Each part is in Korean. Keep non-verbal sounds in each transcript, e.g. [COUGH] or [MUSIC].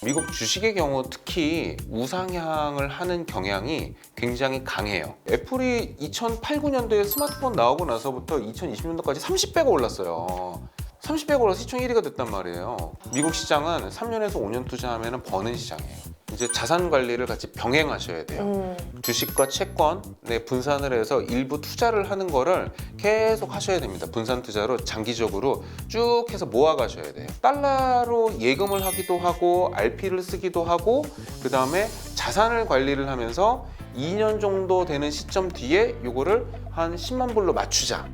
미국 주식의 경우 특히 우상향을 하는 경향이 굉장히 강해요. 애플이 2008, 9년도에 스마트폰 나오고 나서부터 2020년도까지 30배가 올랐어요. 30배가 올라서 시총 1위가 됐단 말이에요. 미국 시장은 3년에서 5년 투자하면 버는 시장이에요. 이제 자산 관리를 같이 병행하셔야 돼요. 음. 주식과 채권에 분산을 해서 일부 투자를 하는 거를 계속 하셔야 됩니다. 분산 투자로 장기적으로 쭉 해서 모아 가셔야 돼요. 달러로 예금을 하기도 하고 RP를 쓰기도 하고 그 다음에 자산을 관리를 하면서 2년 정도 되는 시점 뒤에 요거를 한 10만 불로 맞추자.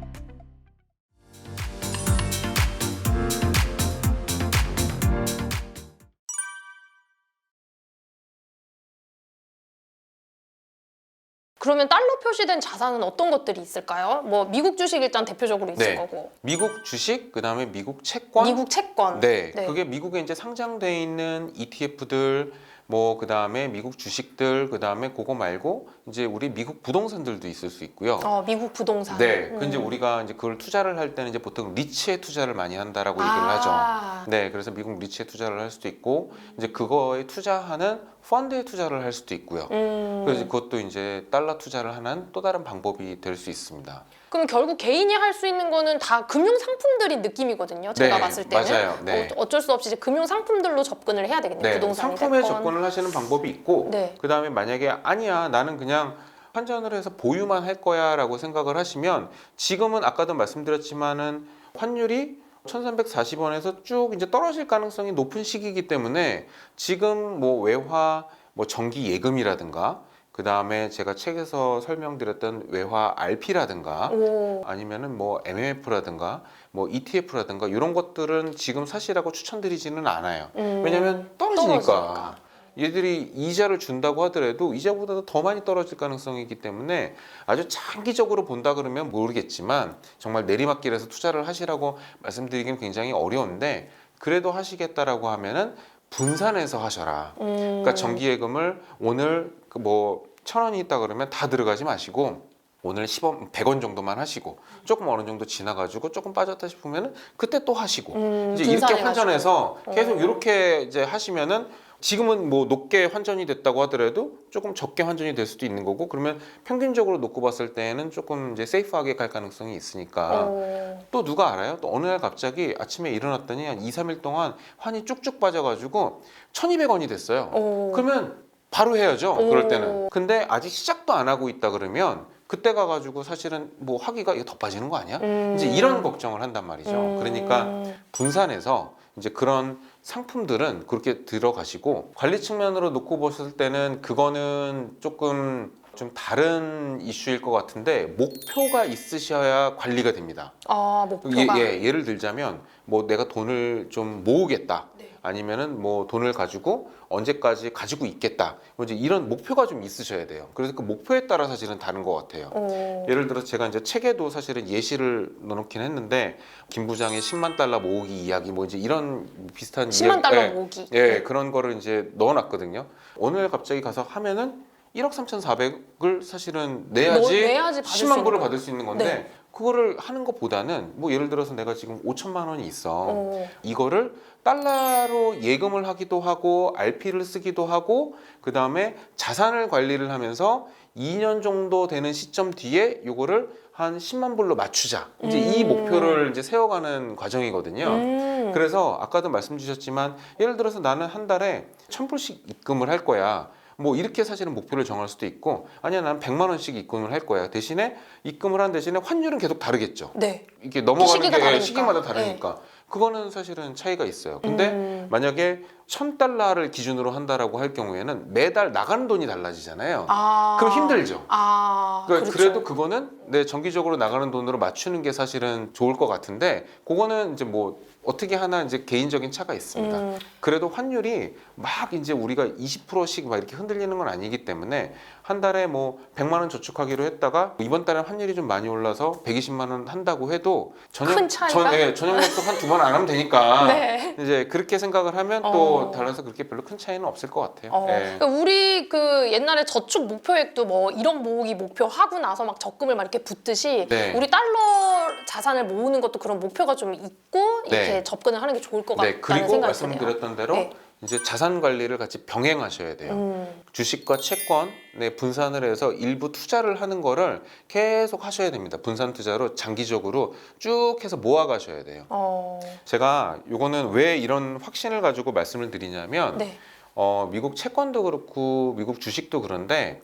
그러면 달러 표시된 자산은 어떤 것들이 있을까요? 뭐 미국 주식 일단 대표적으로 있을 네. 거고 미국 주식, 그다음에 미국 채권, 미국 채권. 네, 네. 그게 미국에 이제 상장돼 있는 ETF들 뭐 그다음에 미국 주식들 그다음에 그거 말고 이제 우리 미국 부동산들도 있을 수 있고요. 어, 미국 부동산. 네, 음. 그 이제 우리가 이제 그걸 투자를 할 때는 이제 보통 리츠에 투자를 많이 한다라고 얘기를 아. 하죠. 네, 그래서 미국 리츠에 투자를 할 수도 있고 이제 그거에 투자하는 펀드에 투자를 할 수도 있고요. 음. 그래서 그것도 이제 달러 투자를 하는 또 다른 방법이 될 수 있습니다. 그럼 결국 개인이 할 수 있는 거는 다 금융 상품들인 느낌이거든요. 제가 네, 봤을 때는. 맞아요. 네. 어, 어쩔 수 없이 이제 금융 상품들로 접근을 해야 되겠네요. 네, 부동산이 상품에 됐건. 접근을 하시는 방법이 있고 네. 그 다음에 만약에 아니야 나는 그냥 환전을 해서 보유만 할 거야라고 생각을 하시면 지금은 아까도 말씀드렸지만은 환율이 1340원에서 쭉 이제 떨어질 가능성이 높은 시기이기 때문에 지금 뭐 외화 뭐 정기 예금이라든가 그 다음에 제가 책에서 설명드렸던 외화 RP라든가 오. 아니면은 뭐 MMF라든가 뭐 ETF라든가 이런 것들은 지금 사시라고 추천드리지는 않아요. 음. 왜냐면 떨어지니까. 떨어지니까. 얘들이 이자를 준다고 하더라도 이자보다 더 많이 떨어질 가능성이 있기 때문에 아주 장기적으로 본다 그러면 모르겠지만 정말 내리막길에서 투자를 하시라고 말씀드리기는 굉장히 어려운데 그래도 하시겠다라고 하면은 분산해서 하셔라. 음. 그러니까 정기예금을 오늘 그뭐천 원이 있다 그러면 다 들어가지 마시고 오늘 10원, 100원 정도만 하시고 조금 어느 정도 지나가지고 조금 빠졌다 싶으면은 그때 또 하시고 음, 이제 이렇게. 환전해서 계속 어. 이렇게 이제 하시면은 지금은 뭐 높게 환전이 됐다고 하더라도 조금 적게 환전이 될 수도 있는 거고 그러면 평균적으로 놓고 봤을 때는 조금 이제 세이프하게 갈 가능성이 있으니까 어. 또 누가 알아요? 또 어느 날 갑자기 아침에 일어났더니 한 2, 3일 동안 환이 쭉쭉 빠져가지고 1200원이 됐어요. 어. 그러면 바로 해야죠. 오. 그럴 때는. 근데 아직 시작도 안 하고 있다 그러면 그때 가가지고 사실은 뭐 하기가 이거 더 빠지는 거 아니야? 음. 이제 이런 걱정을 한단 말이죠. 음. 그러니까 분산해서 이제 그런 상품들은 그렇게 들어가시고 관리 측면으로 놓고 보셨을 때는 그거는 조금 좀 다른 이슈일 것 같은데 목표가 있으셔야 관리가 됩니다. 아 예, 목표가. 예, 예 를 들자면 뭐 내가 돈을 좀 모으겠다. 네. 아니면은 뭐 돈을 가지고 언제까지 가지고 있겠다. 뭐 이제 이런 목표가 좀 있으셔야 돼요. 그래서 그 목표에 따라 사실은 다른 것 같아요. 어. 예를 들어서 제가 이제 책에도 사실은 예시를 넣어놓긴 했는데 김 부장의 10만 달러 모으기 이야기 뭐 이제 이런 비슷한 10만 이야기- 달러 예, 모으기. 예, 그런 거를 이제 넣어놨거든요. 오늘 갑자기 가서 하면은 1억 3,400을 사실은 내야지, 뭐 내야지 받을 수 10만 있는 불을 거. 받을 수 있는 건데 네. 그거를 하는 것보다는 뭐 예를 들어서 내가 지금 5천만 원이 있어. 어. 이거를 달러로 예금을 하기도 하고 RP를 쓰기도 하고 그 다음에 자산을 관리를 하면서 2년 정도 되는 시점 뒤에 요거를 한 10만 불로 맞추자. 이제 이 음. 목표를 이제 세워가는 과정이거든요. 음. 그래서 아까도 말씀 주셨지만 예를 들어서 나는 한 달에 천 불씩 입금을 할 거야. 뭐 이렇게 사실은 목표를 정할 수도 있고 아니야 난 100만 원씩 입금을 할 거야. 대신에 입금을 한 대신에 환율은 계속 다르겠죠. 네. 이게 넘어가는 게 다르니까. 시기마다 다르니까 그거는 사실은 차이가 있어요. 근데 음. 만약에 천 달러를 기준으로 한다라고 할 경우에는 매달 나가는 돈이 달라지잖아요. 아. 그럼 힘들죠. 아. 그러니까 그렇죠. 그래도 그거는 내 정기적으로 나가는 돈으로 맞추는 게 사실은 좋을 것 같은데 그거는 이제 뭐 어떻게 하나 이제 개인적인 차가 있습니다. 음. 그래도 환율이 막 이제 우리가 20%씩 막 이렇게 흔들리는 건 아니기 때문에 한 달에 뭐 100만 원 저축하기로 했다가 이번 달에 환율이 좀 많이 올라서 120만 원 한다고 해도 저녁 큰 차이가? 전, 예, 저녁 약속 한두 번 안 하면 되니까 [LAUGHS] 네. 이제 그렇게 생각을 하면 또 어. 달라서 그렇게 별로 큰 차이는 없을 것 같아요. 어, 예. 그러니까 우리 그 옛날에 저축 목표액도 뭐 1억 모으기 목표 하고 나서 막 적금을 막 이렇게 붙듯이 네. 우리 달러 자산을 모으는 것도 그런 목표가 좀 있고 이렇게 네. 접근을 하는 게 좋을 것 같다는 네, 그리고 생각이 드네요. 말씀드렸던 대로 네. 이제 자산 관리를 같이 병행하셔야 돼요. 음. 주식과 채권에 분산을 해서 일부 투자를 하는 거를 계속 하셔야 됩니다. 분산 투자로 장기적으로 쭉 해서 모아 가셔야 돼요. 어. 제가 요거는 왜 이런 확신을 가지고 말씀을 드리냐면 네. 어, 미국 채권도 그렇고 미국 주식도 그런데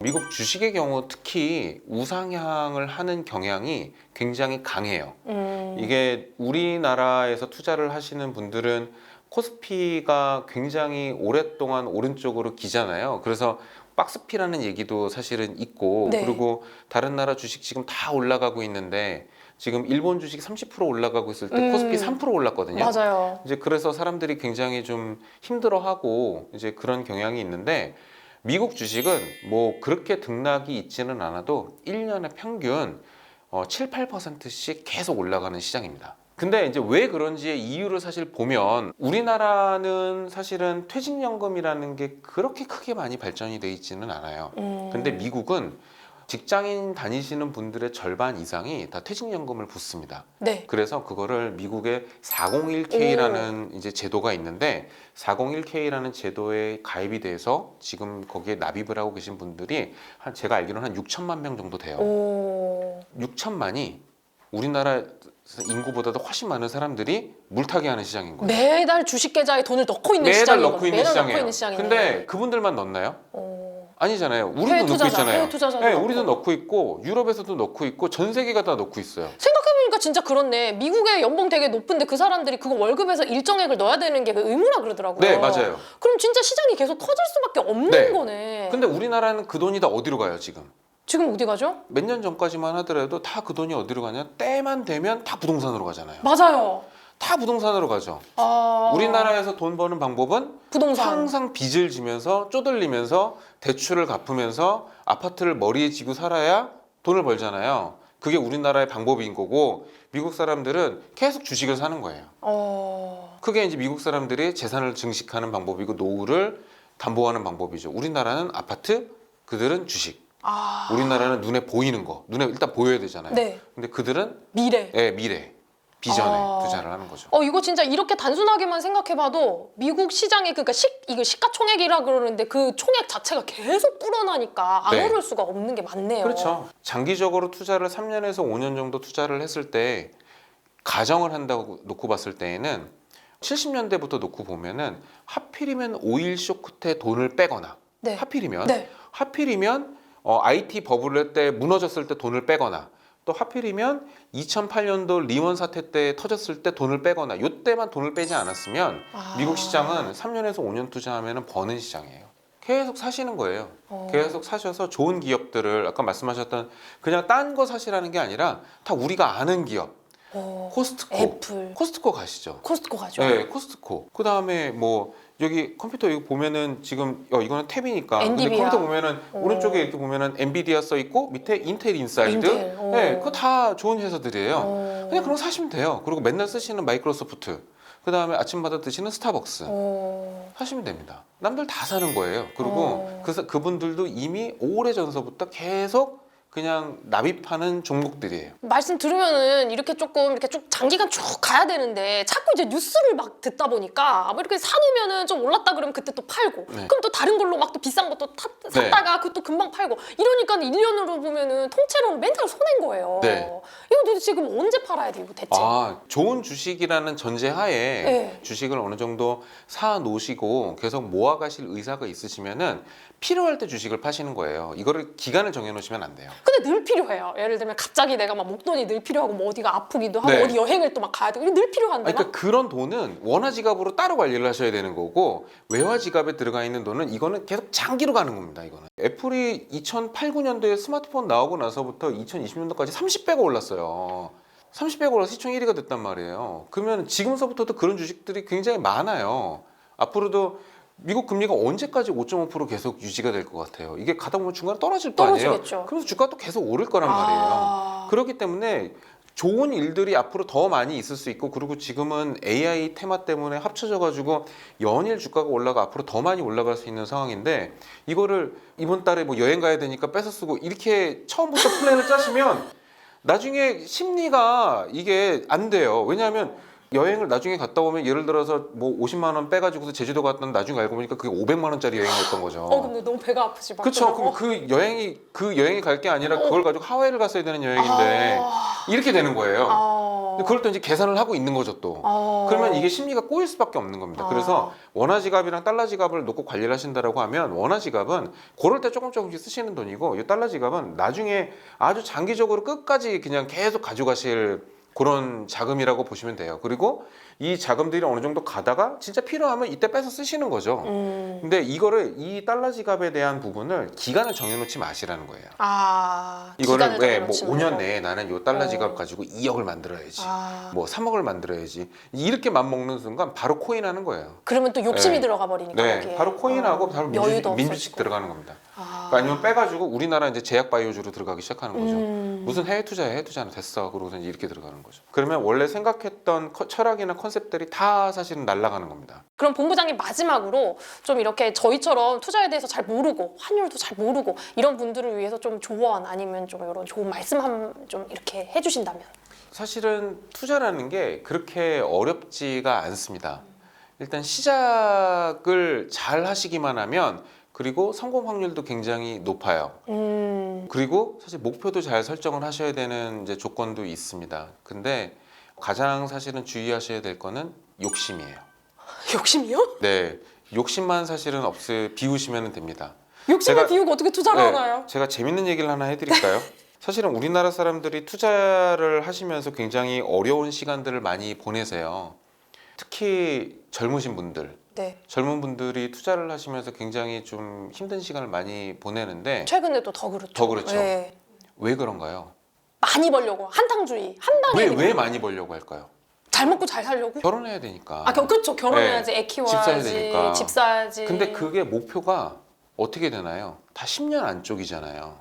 미국 주식의 경우 특히 우상향을 하는 경향이 굉장히 강해요. 음. 이게 우리나라에서 투자를 하시는 분들은 코스피가 굉장히 오랫동안 오른쪽으로 기잖아요. 그래서 박스피라는 얘기도 사실은 있고 네. 그리고 다른 나라 주식 지금 다 올라가고 있는데 지금 일본 주식 30% 올라가고 있을 때 음. 코스피 3% 올랐거든요. 맞아요. 이제 그래서 사람들이 굉장히 좀 힘들어하고 이제 그런 경향이 있는데 미국 주식은 뭐 그렇게 등락이 있지는 않아도 1년에 평균 어, 7, 8%씩 계속 올라가는 시장입니다. 근데 이제 왜 그런지의 이유를 사실 보면 우리나라는 사실은 퇴직연금이라는 게 그렇게 크게 많이 발전이 돼 있지는 않아요. 음. 근데 미국은 직장인 다니시는 분들의 절반 이상이 다 퇴직연금을 붙습니다. 네. 그래서 그거를 미국의 401k라는 이제 제도가 있는데 401k라는 제도에 가입이 돼서 지금 거기에 납입을 하고 계신 분들이 한 제가 알기로는 한 6천만 명 정도 돼요. 오. 6천만이 우리나라 인구보다도 훨씬 많은 사람들이 물타기 하는 시장인 거예요. 매달 주식 계좌에 돈을 넣고 있는 매달 시장인 넣고 거죠. 있는 매달 시장이에요. 넣고 있는 시장이네. 근데 그분들만 넣나요? 어. 아니잖아요. 우리도 넣고 투자자, 있잖아요. 해외 투자자도 네, 넣고. 우리도 넣고 있고 유럽에서도 넣고 있고 전 세계가 다 넣고 있어요. 생각해보니까 진짜 그렇네. 미국의 연봉 되게 높은데 그 사람들이 그거 월급에서 일정액을 넣어야 되는 게그 의무라 그러더라고요. 네, 맞아요. 그럼 진짜 시장이 계속 터질 수밖에 없는 네. 거네. 근데 우리나라는 그 돈이 다 어디로 가요, 지금? 지금 어디 가죠? 몇 년 전까지만 하더라도 다 그 돈이 어디로 가냐? 때만 되면 다 부동산으로 가잖아요. 맞아요. 다 부동산으로 가죠. 아... 우리나라에서 돈 버는 방법은 부동산. 항상 빚을 지면서 쪼들리면서 대출을 갚으면서 아파트를 머리에 지고 살아야 돈을 벌잖아요. 그게 우리나라의 방법인 거고 미국 사람들은 계속 주식을 사는 거예요. 어... 그게 이제 미국 사람들이 재산을 증식하는 방법이고 노후를 담보하는 방법이죠. 우리나라는 아파트, 그들은 주식. 아... 우리나라는 눈에 보이는 거, 눈에 일단 보여야 되잖아요. 네. 근데 그들은 미래. 예, 미래, 비전에 아. 투자를 하는 거죠. 어 이거 진짜 이렇게 단순하게만 생각해봐도 미국 시장의 그러니까 식 이거 시가총액이라 그러는데 그 총액 자체가 계속 불어나니까 안 네. 오를 수가 없는 게 많네요. 그렇죠. 장기적으로 투자를 3년에서 5년 정도 투자를 했을 때 가정을 한다고 놓고 봤을 때에는 70년대부터 놓고 보면은 하필이면 오일 쇼크 때 돈을 빼거나 네. 하필이면 네. 하필이면 어, IT 버블 때 무너졌을 때 돈을 빼거나 또 하필이면 2008년도 리먼 사태 때 터졌을 때 돈을 빼거나 요때만 돈을 빼지 않았으면 아. 미국 시장은 3년에서 5년 투자하면 버는 시장이에요. 계속 사시는 거예요. 어. 계속 사셔서 좋은 기업들을 아까 말씀하셨던 그냥 딴 거 사시라는 게 아니라 다 우리가 아는 기업 어, 코스트코 애플, 코스트코 가시죠. 코스트코 가죠. 네, 코스트코. 그 다음에 뭐 여기 컴퓨터 이거 보면은 지금 어, 이거는 탭이니까. 근데 엔디비아. 컴퓨터 보면은 어. 오른쪽에 이렇게 보면은 엔비디아 써 있고 밑에 인텔 인사이드. 인텔, 어. 네, 그거 다 좋은 회사들이에요. 어. 그냥 그런 거 사시면 돼요. 그리고 맨날 쓰시는 마이크로소프트. 그 다음에 아침마다 드시는 스타벅스. 어. 사시면 됩니다. 남들 다 사는 거예요. 그리고 어. 그, 그분들도 이미 오래 전서부터 계속 그냥 납입하는 종목들이에요. 말씀 들으면은 이렇게 조금 이렇게 쭉 장기간 쭉 가야 되는데 자꾸 이제 뉴스를 막 듣다 보니까 뭐 이렇게 사놓으면은 좀 올랐다 그러면 그때 또 팔고 네. 그럼 또 다른 걸로 막 또 비싼 것도 타- 샀다가 그것도 금방 팔고 이러니까 1년으로 보면은 통째로는 맨날 손해인 거예요. 네. 이거 도대체 지금 언제 팔아야 돼요, 이거 대체? 아, 좋은 주식이라는 전제하에 네. 주식을 어느 정도 사 놓으시고 계속 모아 가실 의사가 있으시면은 필요할 때 주식을 파시는 거예요. 이거를 기간을 정해 놓으시면 안 돼요. 근데 늘 필요해요. 예를 들면 갑자기 내가 막 목돈이 늘 필요하고 뭐 어디가 아프기도 하고 네. 어디 여행을 또 막 가야 되고 이게 늘 필요한데 아니, 그러니까 그런 돈은 원화 지갑으로 따로 관리를 하셔야 되는 거고 외화 지갑에 들어가 있는 돈은 이거는 계속 장기로 가는 겁니다. 이거는 애플이 2008, 9년도에 스마트폰 나오고 나서부터 2020년도까지 30배가 올랐어요. 30배가 올라서 시총 1위가 됐단 말이에요. 그러면 지금서부터도 그런 주식들이 굉장히 많아요. 앞으로도 미국 금리가 언제까지 5.5% 계속 유지가 될 것 같아요. 이게 가다 보면 중간에 떨어질 거 아니에요. 떨어지겠죠. 그래서 주가도 계속 오를 거란 말이에요. 아. 그렇기 때문에 좋은 일들이 앞으로 더 많이 있을 수 있고 그리고 지금은 AI 테마 때문에 합쳐져 가지고 연일 주가가 올라가 앞으로 더 많이 올라갈 수 있는 상황인데 이거를 이번 달에 뭐 여행 가야 되니까 뺏어 쓰고 이렇게 처음부터 플랜을 짜시면 나중에 심리가 이게 안 돼요. 왜냐하면 여행을 나중에 갔다 오면 예를 들어서 뭐 50만 원 빼가지고서 제주도 갔는데 나중에 알고 보니까 그게 500만 원짜리 여행이었던 거죠. 어 근데 너무 배가 아프지 막. 그렇죠. 그러고. 그럼 그 여행이 그 여행이 갈게 아니라 그걸 가지고 하와이를 갔어야 되는 여행인데 아, 이렇게 되는 거예요. 아, 근데 그걸 또 이제 계산을 하고 있는 거죠 또. 아. 그러면 이게 심리가 꼬일 수밖에 없는 겁니다. 아. 그래서 원화 지갑이랑 달러 지갑을 놓고 관리를 하신다라고 하면 원화 지갑은 고를 때 조금 조금씩 쓰시는 돈이고 이 달러 지갑은 나중에 아주 장기적으로 끝까지 그냥 계속 가져가실 그런 자금이라고 보시면 돼요. 그리고 이 자금들이 어느 정도 가다가 진짜 필요하면 이때 빼서 쓰시는 거죠. 음. 근데 이거를 이 달러 지갑에 대한 부분을 기간을 정해놓지 마시라는 거예요. 아. 기간을 왜뭐 정해놓지 5년 말고. 내에 나는 요 달러 어. 지갑 가지고 2억을 만들어야지. 아. 뭐 3억을 만들어야지. 이렇게 맘 먹는 순간 바로 코인하는 거예요. 그러면 또 욕심이 네. 들어가 버리니까 네, 여기에. 바로 코인하고 어. 바로 민주, 민주식. 들어가는 겁니다. 아. 그러니까 아니면 빼가지고 우리나라 이제 제약 바이오주로 들어가기 시작하는 거죠. 음. 무슨 해외 투자야 해외 투자는 됐어 그러고서 이제 이렇게 들어가는 거 죠. 그러면 원래 생각했던 커- 철학이나 컨셉들이 다 사실은 날아가는 겁니다. 그럼 본부장님 마지막으로 좀 이렇게 저희처럼 투자에 대해서 잘 모르고 환율도 잘 모르고 이런 분들을 위해서 좀 조언 아니면 좀 이런 좋은 말씀 한 좀 이렇게 해주신다면 사실은 투자라는 게 그렇게 어렵지가 않습니다. 일단 시작을 잘 하시기만 하면 그리고 성공 확률도 굉장히 높아요. 음, 그리고 사실 목표도 잘 설정을 하셔야 되는 이제 조건도 있습니다. 근데 가장 사실은 주의하셔야 될 거는 욕심이에요. [LAUGHS] 욕심이요? 네, 욕심만 사실은 없으 비우시면 됩니다. 욕심을 제가- 비우고 어떻게 투자를 네, 하나요? 제가 재밌는 얘기를 하나 해드릴까요? [LAUGHS] 사실은 우리나라 사람들이 투자를 하시면서 굉장히 어려운 시간들을 많이 보내세요. 특히 젊으신 분들, 네. 젊은 분들이 투자를 하시면서 굉장히 좀 힘든 시간을 많이 보내는데 최근에도 더 그렇죠. 더 그렇죠. 네. 왜 그런가요? 많이 벌려고 한탕주의 한 방에 왜 그냥 왜 많이 벌려고 할까요? 잘 먹고 잘 살려고? 결혼해야 되니까. 아, 겨- 그렇죠. 결혼해야지, 애 집 사야 키워야지, 되니까. 집 사야지. 근데 그게 목표가 어떻게 되나요? 다 10년 안쪽이잖아요.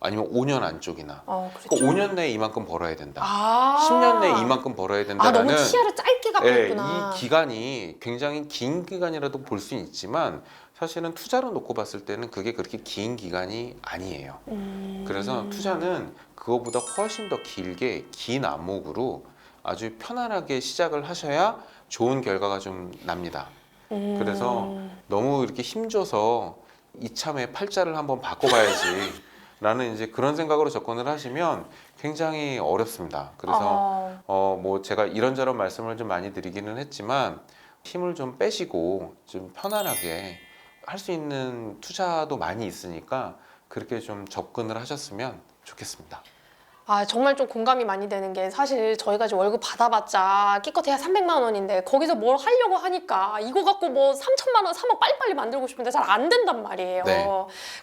아니면 5년 안쪽이나. 어, 그렇죠. 그러니까 5년 내에 이만큼 벌어야 된다. 아. 10년 내에 이만큼 벌어야 아, 된다라는 너무 시야를 짧게 갖고 예, 있구나. 이 기간이 굉장히 긴 기간이라도 볼 수 있지만 사실은 투자로 놓고 봤을 때는 그게 그렇게 긴 기간이 아니에요. 음. 그래서 투자는 그거보다 훨씬 더 길게 긴 안목으로 아주 편안하게 시작을 하셔야 좋은 결과가 좀 납니다. 음. 그래서 너무 이렇게 힘줘서 이참에 팔자를 한번 바꿔봐야지 [LAUGHS] 라는 이제 그런 생각으로 접근을 하시면 굉장히 어렵습니다. 그래서 아. 어 뭐 제가 이런저런 말씀을 좀 많이 드리기는 했지만 힘을 좀 빼시고 좀 편안하게 할 수 있는 투자도 많이 있으니까 그렇게 좀 접근을 하셨으면 좋겠습니다. 아 정말 좀 공감이 많이 되는 게 사실 저희가 이제 월급 받아봤자 끼껏해야 300만 원인데 거기서 뭘 하려고 하니까 이거 갖고 뭐 3천만 원, 3억 빨리빨리 만들고 싶은데 잘 안 된단 말이에요. 네.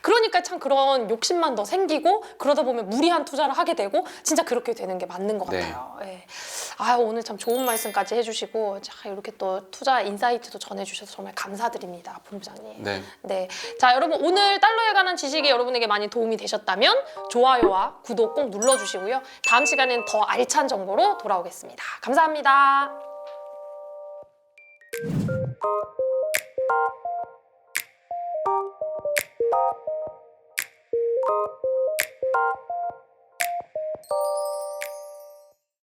그러니까 참 그런 욕심만 더 생기고 그러다 보면 무리한 투자를 하게 되고 진짜 그렇게 되는 게 맞는 것 네. 같아요. 예. 아 오늘 참 좋은 말씀까지 해주시고 자 이렇게 또 투자 인사이트도 전해주셔서 정말 감사드립니다, 본부장님. 네. 네. 자, 여러분 오늘 달러에 관한 지식이 여러분에게 많이 도움이 되셨다면 좋아요와 구독 꼭 눌러 주시고 주시고요. 다음 시간엔 더 알찬 정보로 돌아오겠습니다. 감사합니다. you